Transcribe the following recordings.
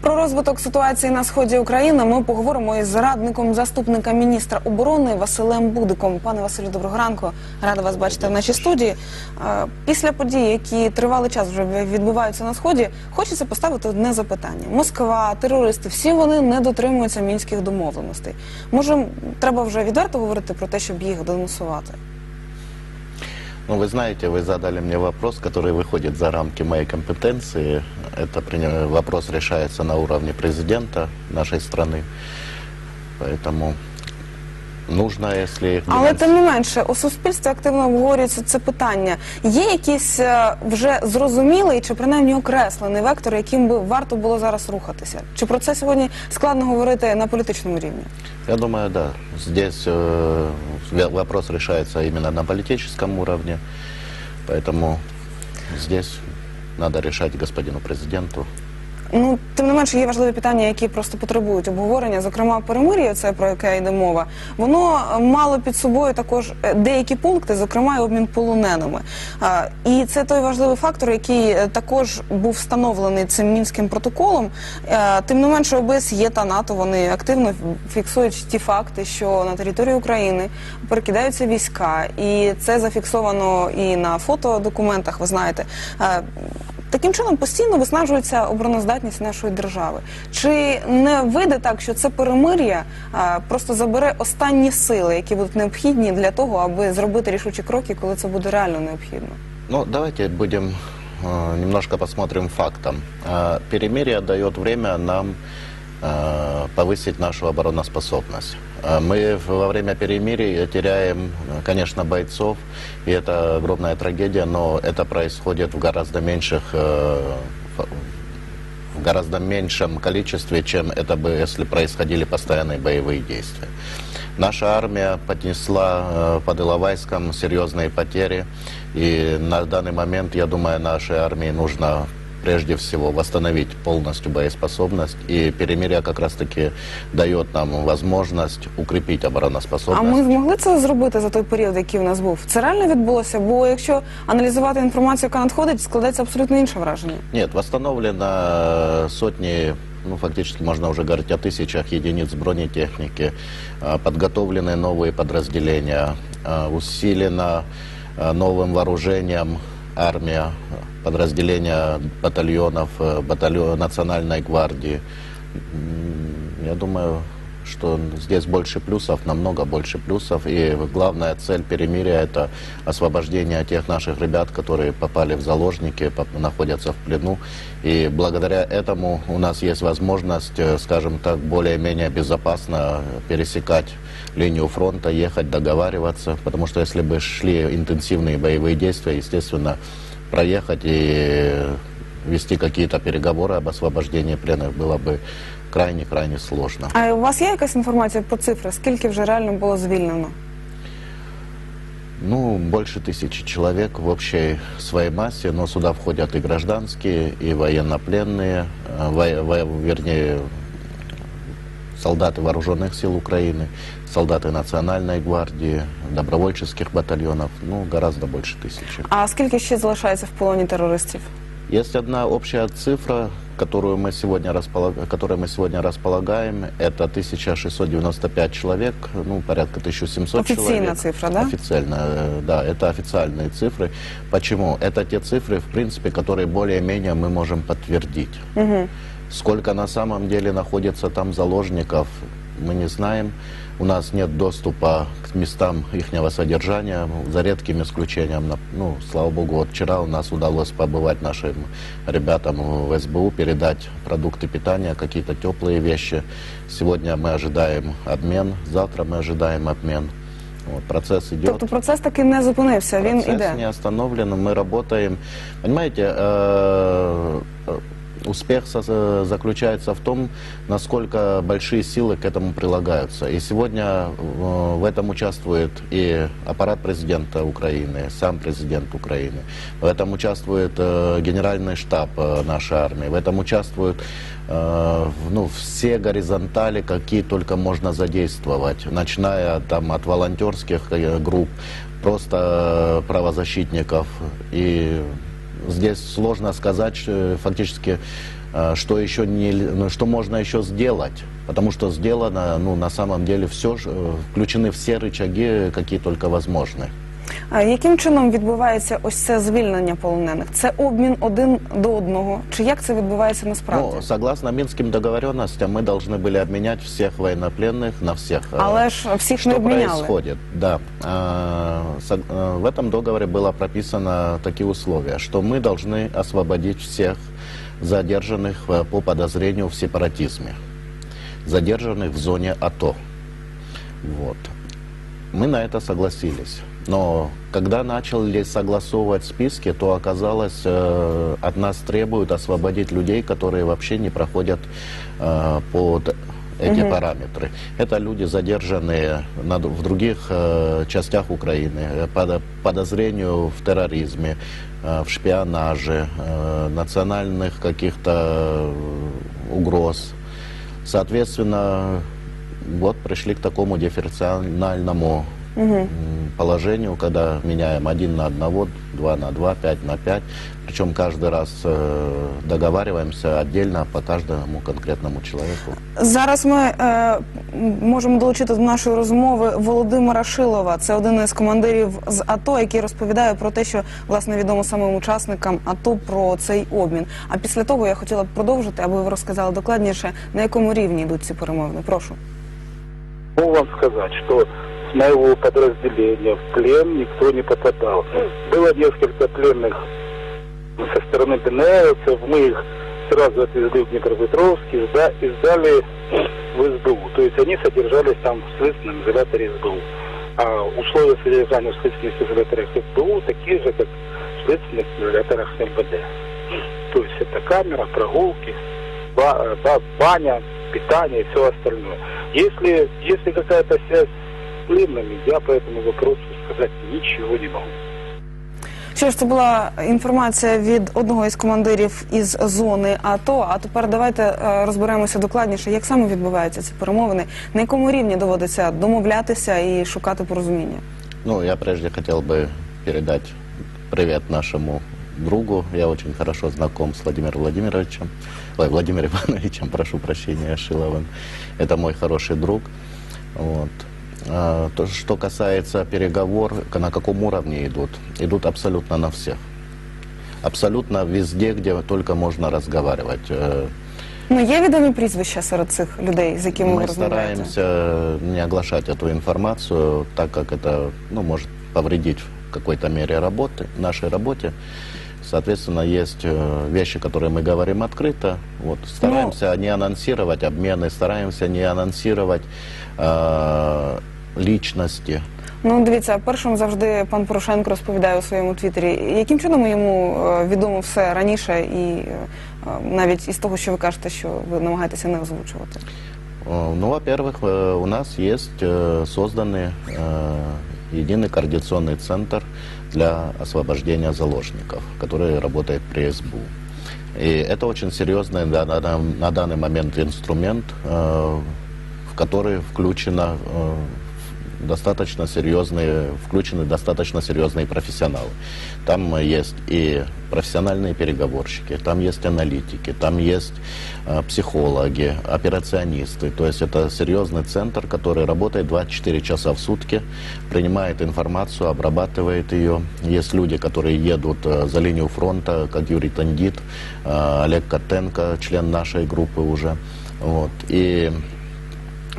Про розвиток ситуації на сході України ми поговоримо із радником заступника міністра оборони Василем Будиком. Пане Василю, доброго ранку. Рада вас бачити в нашій студії. Після подій, які тривалий час вже відбуваються на сході, хочеться поставити одне запитання: Москва, терористи, всі вони не дотримуються мінських домовленостей. Може, треба вже відверто говорити про те, щоб їх денонсувати? Ну, вы знаете, вы задали мне вопрос, который выходит за рамки моей компетенции. Это вопрос решается на уровне президента нашей страны. Поэтому нужно, если их Але тим не менше, у суспільстві активно обговорюється це питання. Є якийсь е, вже зрозумілий чи принаймні окреслений вектор, яким би варто було зараз рухатися? Чи про це сьогодні складно говорити на політичному рівні? Я думаю, да. Здесь э, вопрос решается именно на политическом уровне. Поэтому здесь надо решать господину президенту. Ну, тим не менше, є важливі питання, які просто потребують обговорення. Зокрема, перемир'я, це про яке йде мова, воно мало під собою також е, деякі пункти, зокрема, і обмін полоненими. І це той важливий фактор, який е, також був встановлений цим мінським протоколом. Е, Тим не менше, ОБСЄ та НАТО вони активно фіксують ті факти, що на території України перекидаються війська, і це зафіксовано і на фотодокументах. Ви знаєте. Е, Таким чином постійно виснажується обороноздатність нашої держави. Чи не вийде так, що це перемир'я а, просто забере останні сили, які будуть необхідні для того, аби зробити рішучі кроки, коли це буде реально необхідно? Ну, давайте будем э, немножко посмотрим фактом. Э, перемирие дает время нам э, повысить нашу обороноспособность. Э, мы во время перемирия теряем, э, конечно, бойцов, и это огромная трагедия, но это происходит в гораздо меньших э, в гораздо меньшем количестве, чем это бы, если происходили постоянные боевые действия. Наша армия поднесла э, под Иловайском серьезные потери, и на данный момент, я думаю, нашей армии нужно прежде всего восстановить полностью боеспособность, и перемирие как раз-таки дает нам возможность укрепить А обороноспособность. ми змогли це зробити за той період, який в нас був? Це реально відбулося? Бо якщо аналізувати інформацію, яка надходить, складається абсолютно інше враження. Нет, восстановлено э, сотни, ну фактически можно уже говорить о тысячах единиц бронетехники, э, подготовлены новые подразделения, э, усилена э, новым вооружением армия, э, подразделения батальонов, э, батальон Национальной гвардии. Я думаю, что здесь больше плюсов, намного больше плюсов. И главная цель перемирия – это освобождение тех наших ребят, которые попали в заложники, находятся в плену. И благодаря этому у нас есть возможность, э, скажем так, более-менее безопасно пересекать линию фронта, ехать, договариваться. Потому что если бы шли интенсивные боевые действия, естественно, проехать и вести какие-то переговоры об освобождении пленных было бы крайне-крайне сложно. А у вас є якась інформація про цифри? Скільки вже реально було звільнено? Ну, больше тысячи человек в общей своей массе, но сюда входят и гражданские, и военнопленные, э, во- во- вернее, солдаты вооруженных сил Украины, солдаты Национальной гвардии, добровольческих батальонов, ну, гораздо больше тысячи. А скільки ще залишається в полоні терористів? Есть одна общая цифра, которую мы сегодня, располаг... которой мы сегодня располагаем, это 1695 человек, ну, порядка 1700 Официальная человек. цифра, да? Официально, э, да, это официальные цифры. Почему? Это те цифры, в принципе, которые более-менее мы можем подтвердить. Сколько на самом деле находится там заложников, мы не знаем. У нас нет доступа к местам их содержания, за редким исключением. Ну, слава богу, вот вчера у нас удалось побывать нашим ребятам в СБУ, передать продукты питания, какие-то теплые вещи. Сегодня мы ожидаем обмен, завтра мы ожидаем обмен. Вот, процесс идет. Тобто процес таки не зупинився, він Процесс іде. не остановлен, мы работаем. Понимаете, э, э, успех э, заключается в том, насколько большие силы к этому прилагаются. И сегодня э, в этом участвует и аппарат президента Украины, сам президент Украины. В этом участвует э, генеральный штаб нашей армии. В этом участвуют ну, все горизонтали, какие только можно задействовать, начиная там от волонтерских групп, просто правозащитников. И здесь сложно сказать, что фактически э, что еще не, ну, что можно еще сделать, потому что сделано, ну, на самом деле все, э, включены все рычаги, какие только возможны. А яким чином відбувається ось це звільнення полонених? Це обмін один до одного? Чи як це відбувається насправді? Ну, согласно Минским договоренностям, мы должны были обменять всех военнопленных на всех. э, Але ж всіх не Что обміняли. происходит? Да. А, сог- а, В этом договоре было прописано такие условия, что мы должны освободить всех задержанных э, по подозрению в сепаратизме, задержанных в зоне АТО. Вот. Мы на это согласились. Но когда начали согласовывать списки, то оказалось, э, от нас требуют освободить людей, которые вообще не проходят э, под эти параметры. Это люди, задержанные на в других э, частях Украины э, по до- подозрению в терроризме, э, в шпионаже, э, национальных каких-то э, угроз. Соответственно, вот пришли к такому дифференциальному м, положению, когда меняем один на одного, два на два, пять на пять. Причем каждый раз э, договариваемся отдельно по каждому конкретному человеку. Зараз ми е, м, можемо долучити до нашої розмови Володимира Шилова. Це один із командирів з АТО, який розповідає про те, що власне відомо самим учасникам АТО про цей обмін. А після того я хотіла б продовжити, аби ви розказали докладніше, на якому рівні йдуть ці перемовини. Прошу. Могу вам сказать, что с моего подразделения в плен никто не попадал. Было несколько пленных со стороны ДНРовцев, мы их сразу отвезли в Днепропетровск и сда- и сдали в СБУ. То есть они содержались там в следственном изоляторе СБУ. А условия содержания в следственных изоляторах СБУ такие же, как в следственных изоляторах МВД. То есть это камера, прогулки, ба- э, ба- баня, питание и все остальное. Если, если какая-то связь с пленными, я по этому вопросу сказать ничего не могу. Що ж, це була інформація від одного із командирів із зони АТО. А тепер давайте е, розберемося докладніше, як саме відбуваються ці перемовини, на якому рівні доводиться домовлятися і шукати порозуміння. Ну, я прежде хотел бы передать привет нашему другу. Я очень хорошо знаком с Владимиром Владимировичем, ой, Владимиром Ивановичем, прошу прощения, Шиловым. Это мой хороший друг. Вот. А, То, что касается переговор, к- на каком уровне идут? Идут абсолютно на всех. Абсолютно везде, где только можно разговаривать. Э, Ну є відомі прізвища серед цих людей, з якими ви Мы розмовляєте? стараемся не оглашать эту информацию, так как это ну, может повредить в какой-то мере работы, нашей работе. Соответственно, есть э, вещи, которые мы говорим открыто. Вот, стараемся не анонсировать обмены, стараемся не анонсировать э, личности. Ну дивіться, першим завжди пан Порошенко розповідає у своєму твіттері. Яким чином йому е, відомо все раніше, і е, е, навіть із того, що ви кажете, що ви намагаєтеся не озвучувати? Э, Ну, во-первых, э, у нас есть э, созданный э, единый координационный центр для освобождения заложников, который работает при СБУ. И это очень серьезный на, на- на данный момент инструмент, э, в который включено э, достаточно серьезные, включены достаточно серьезные профессионалы. Там есть и профессиональные переговорщики, там есть аналитики, там есть э, психологи, операционисты. То есть это серьезный центр, который работает 24 часа в сутки, принимает информацию, обрабатывает ее. Есть люди, которые едут э, за линию фронта, как Юрий Тандит, э, Олег Котенко, член нашей группы уже. Вот. И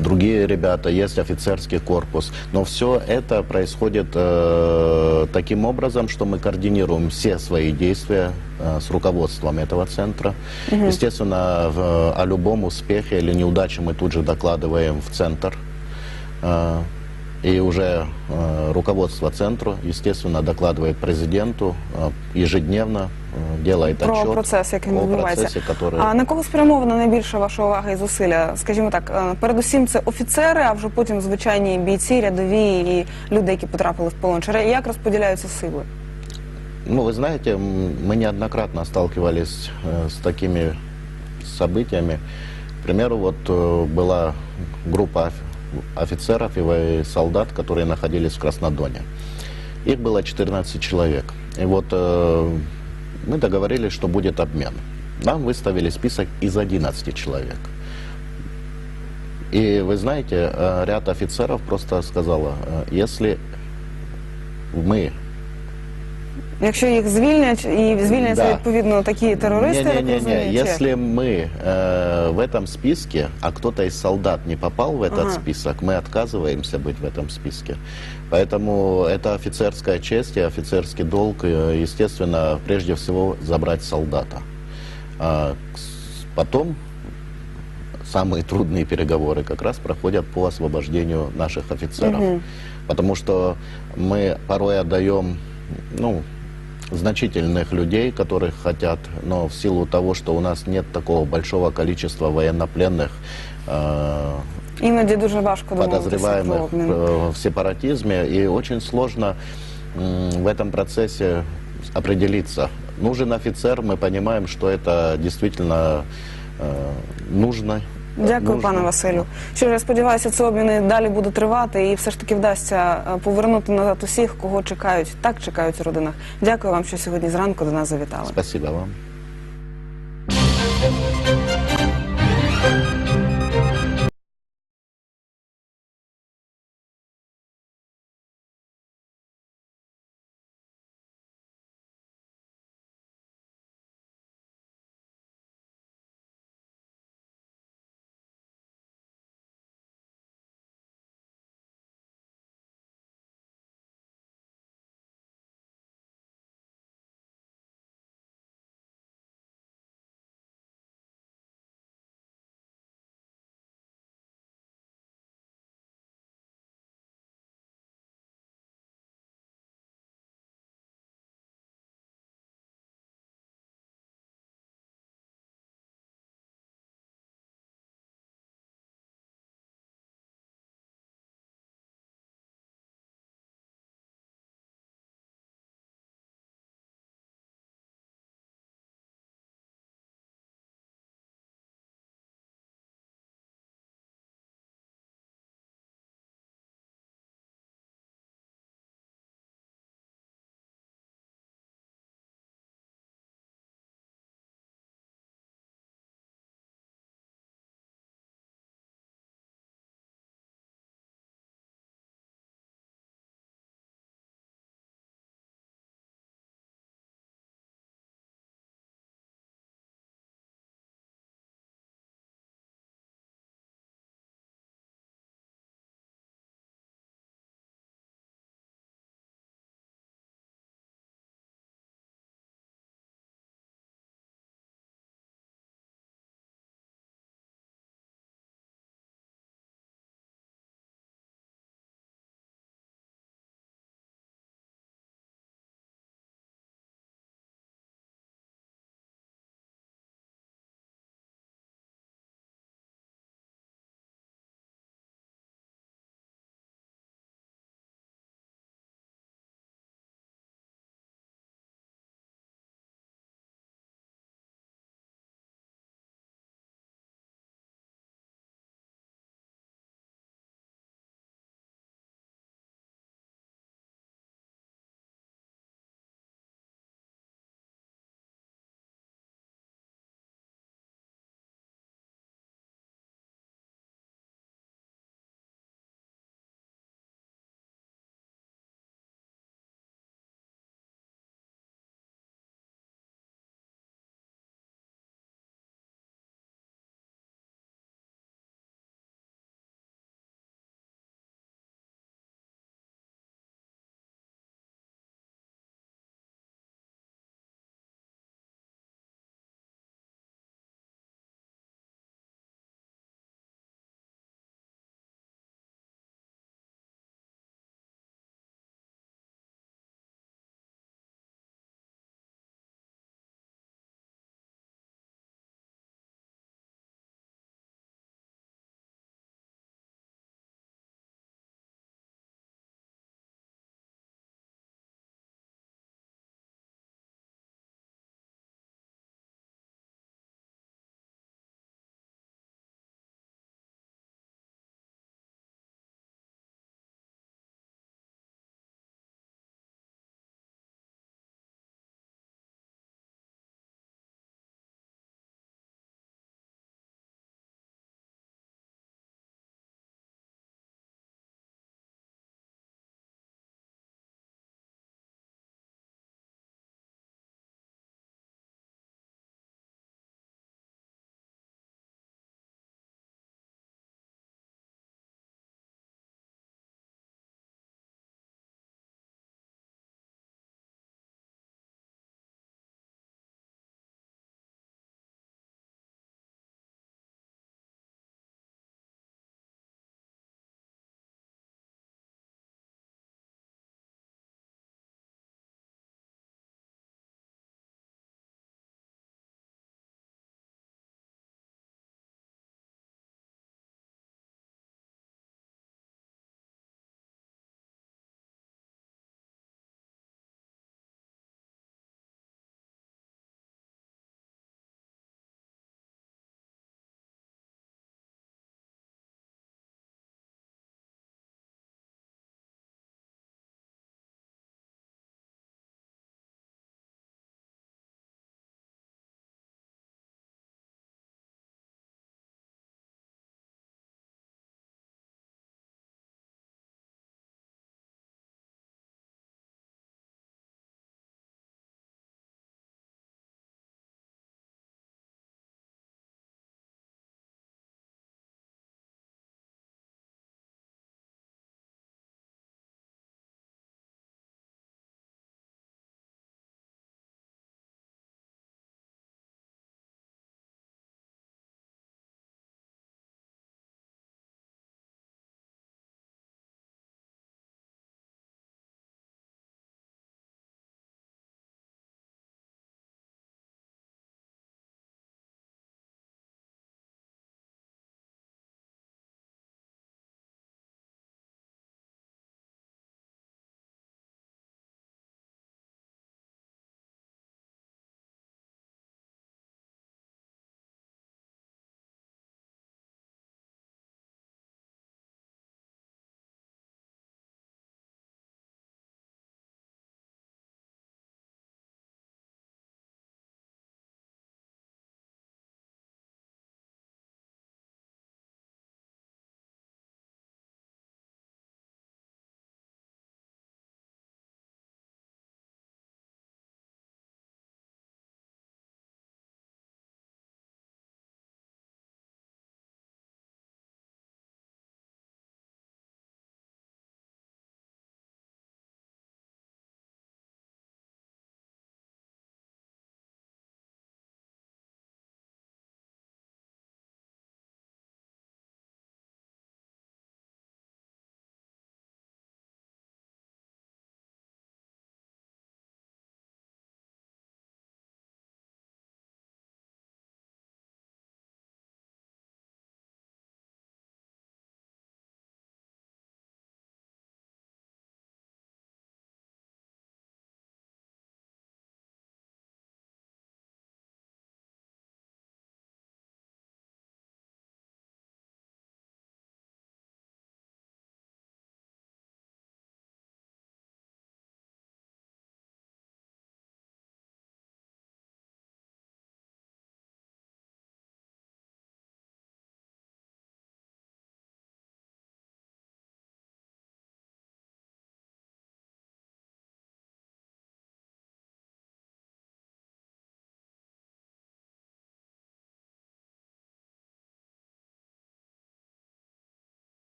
другие ребята, есть офицерский корпус. Но все это происходит э, таким образом, что мы координируем все свои действия э, с руководством этого центра. Естественно, в- о любом успехе или неудаче мы тут же докладываем в центр. Э, и уже э, руководство центру, естественно, докладывает президенту э, ежедневно, э, делает Про отчет процес, який о відбувається. процессе, который... А на кого спрямована найбільша ваша увага і зусилля? Скажімо так, е, передусім це офіцери, а вже потім звичайні бійці, рядові і люди, які потрапили в полон. Чи ре- як розподіляються сили? Ну, вы знаете, м, мы неоднократно сталкивались э, с такими событиями. К примеру, вот э, была группа оф- офицеров и солдат, которые находились в Краснодоне. Их было 14 человек. И вот э, мы договорились, что будет обмен. Нам выставили список из 11 человек. И вы знаете, э, ряд офицеров просто сказала, э, если мы Якщо їх звільнять і звільняться Да. відповідно такі терористи, я так Не-не-не, розумію, чи- если мы э, в этом списке, а кто-то из солдат не попал в этот Ага. список, мы отказываемся быть в этом списке. Поэтому это офицерская честь и офицерский долг, э, естественно, прежде всего забрать солдата. А, с- потом самые трудные переговоры как раз проходят по освобождению наших офицеров. Потому что мы порой отдаем, ну, значительных людей, которых хотят, но в силу того, что у нас нет такого большого количества военнопленных, э, іноді дуже важко домовитися про подозреваемых обмін. э, в сепаратизме, и очень сложно м, в этом процессе определиться. Нужен офицер, мы понимаем, что это действительно э, нужно. Дякую, пане Василю. Що ж, я сподіваюся, ці обміни далі будуть тривати і все ж таки вдасться е, повернути назад усіх, кого чекають, так чекають у родинах. Дякую вам, що сьогодні зранку до нас завітали. Спасибо вам.